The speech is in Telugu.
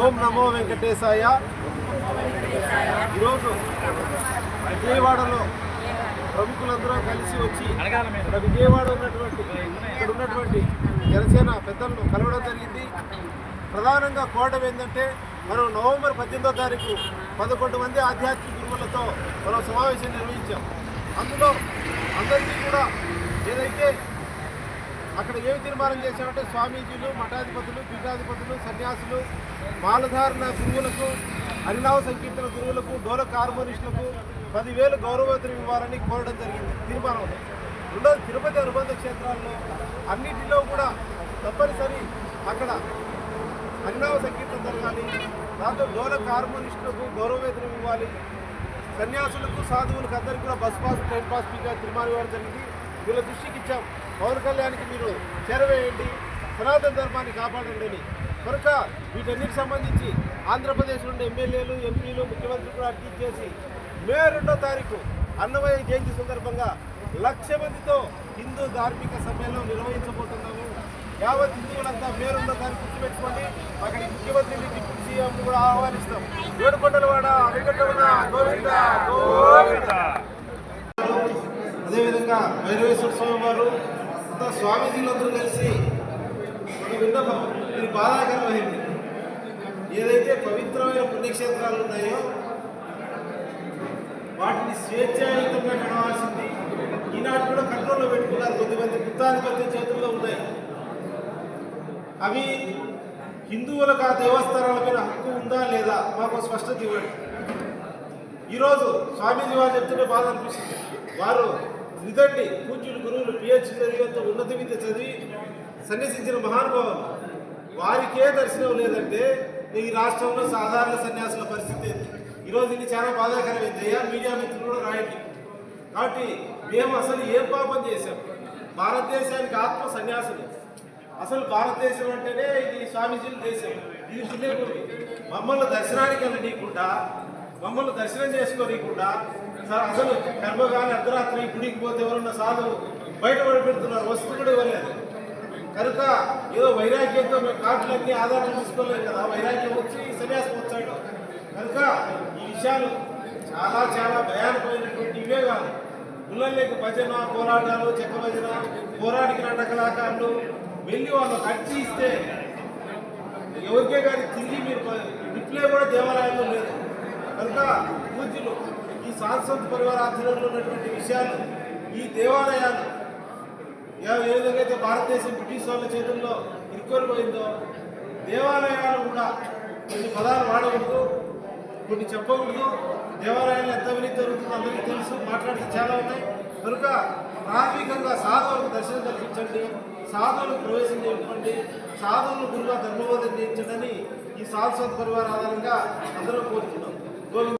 ఓం నమో వెంకటేశాయ. ఈరోజు విజయవాడలో ప్రముఖులందరూ కలిసి వచ్చి ఇక్కడ విజయవాడ ఉన్నటువంటి ఇక్కడ ఉన్నటువంటి జనసేన పెద్దలను కలవడం జరిగింది. ప్రధానంగా కోరడం ఏంటంటే మనం నవంబర్ పద్దెనిమిదో తారీఖు పదకొండు మంది ఆధ్యాత్మిక గురువులతో మనం సమావేశం నిర్వహించాం. అందులో అందరికీ కూడా ఏదైతే అక్కడ ఏమి తీర్మానం చేశామంటే స్వామీజీలు మఠాధిపతులు పీఠాధిపతులు సన్యాసులు మాలధారణ గురువులకు హరినామ సంకీర్తన గురువులకు డోలక్ హార్మోనిస్టులకు పదివేలు గౌరవోత్తరం ఇవ్వాలని కోరడం జరిగింది. తీర్మానం. రెండోది తిరుపతి అనుబంధ క్షేత్రాల్లో అన్నిటిలో కూడా తప్పనిసరి అక్కడ హరినామ సంకీర్తన జరగాలి. దాంతో డోలక్ హార్మోనిస్టులకు గౌరవవేతనం ఇవ్వాలి. సన్యాసులకు సాధువులకు అందరికీ కూడా బస్ పాస్ ట్రైన్ పాస్ ఫీగా తీర్మానం ఇవ్వడం జరిగింది. వీళ్ళ దృష్టికి ఇచ్చాం. పవన్ కళ్యాణ్కి మీరు చేరవేయండి. సనాతన ధర్మాన్ని కాపాడండి అని. కనుక వీటన్నిటికి సంబంధించి ఆంధ్రప్రదేశ్ నుండి ఎమ్మెల్యేలు ఎంపీలు ముఖ్యమంత్రి కూడా అర్జీ చేసి మే రెండో తారీఖు అన్నమయ్య జయంతి సందర్భంగా లక్ష మందితో హిందూ ధార్మిక సమ్మేళనం నిర్వహించబోతున్నాము. యావత్ హిందువులంతా మే రెండో తారీఖు గుర్తుపెట్టుకోండి. అక్కడి ముఖ్యమంత్రిని డిప్యూటీ సీఎం కూడా ఆహ్వానిస్తాం. ఏడుకొండలవాడ వెంకటరమణ గోవింద గోవింద. భైరవేశ్వర స్వామి వారు అంతా స్వామీజీలందరూ కలిసి ఒక విన్నపం. ఇది బాధాకరమైంది. ఏదైతే పవిత్రమైన పుణ్యక్షేత్రాలు ఉన్నాయో వాటిని స్వేచ్ఛాయుతంగా నడవాల్సింది ఈనాటి కూడా కంట్రోల్లో పెట్టుకున్నారు కొద్దిమంది గుత్తాధిపత్య చేతుల్లో ఉన్నాయి. అవి హిందువులకు ఆ దేవస్థానాల మీద హక్కు ఉందా లేదా మాకు స్పష్టత ఇవ్వండి. ఈరోజు స్వామీజీ వారు చెప్తుంటే బాధ అనిపిస్తుంది. వారు నిదండి పూజ్యులు గురువులు పిహెచ్డి చదివేంత ఉన్నత విద్య చదివి సన్యసించిన మహానుభావులు. వారికే దర్శనం లేదంటే ఈ రాష్ట్రంలో సాధారణ సన్యాసుల పరిస్థితి ఈరోజు ఇది చాలా బాధాకరమైంది. అయ్యా మీడియా మిత్రులు కూడా రాయండి. కాబట్టి మేము అసలు ఏం పాపం చేశాం? భారతదేశానికి ఆత్మ సన్యాసులు. అసలు భారతదేశం అంటేనే ఇది స్వామీజీల దేశం. ఇది మమ్మల్ని దర్శనానికి వెళ్ళనీయకుండా మమ్మల్ని దర్శనం చేసుకోనీయకుండా సార్ అసలు గర్భగాని అర్ధరాత్రి గుడికి పోతే ఎవరన్నా సాధువు బయట పెడుతున్నారు వస్తువు కూడా ఇవ్వలేదు. కనుక ఏదో వైరాగ్యంతో మేము కార్డులన్నీ ఆధారాలు తీసుకోలేదు కదా వైరాగ్యం వచ్చి సన్యాసం వచ్చాడు. కనుక ఈ విషయాలు చాలా చాలా భయానకమైనటువంటి ఇవే కాదు. పిల్లలకి భజన పోరాటాలు చెక్క భజన పోరాటికి నాట కళాకారులు వెళ్ళి వాళ్ళు ఖర్చు ఇస్తే ఎవరికే కానీ తిరిగి మీరు డిప్లే కూడా దేవాలయంలో లేదు. ఈ పరివార ఆధ్వర్యంలో ఉన్నటువంటి విషయాలు ఈ దేవాలయాలు ఏ విధంగా భారతదేశం బ్రిటిష్ వాళ్ళ చేతుల్లో ఇరుక్కొని పోయిందో దేవాలయాలు కూడా కొన్ని పదాలు వాడకూడదు కొన్ని చెప్పకూడదు. దేవాలయాలు ఎంత అవినీతి జరుగుతుందో అందరికీ తెలుసు మాట్లాడితే చాలా ఉన్నాయి. కనుక ప్రాథమికంగా సాధువులకు దర్శనం కల్పించండి సాధువులకు ప్రవేశం చేయండి సాధువులు గురుగా ధర్మబోధన చేయించండి ఈ సాధు సత్ పరివార ఆధారంగా అందరూ కోరుతున్నాం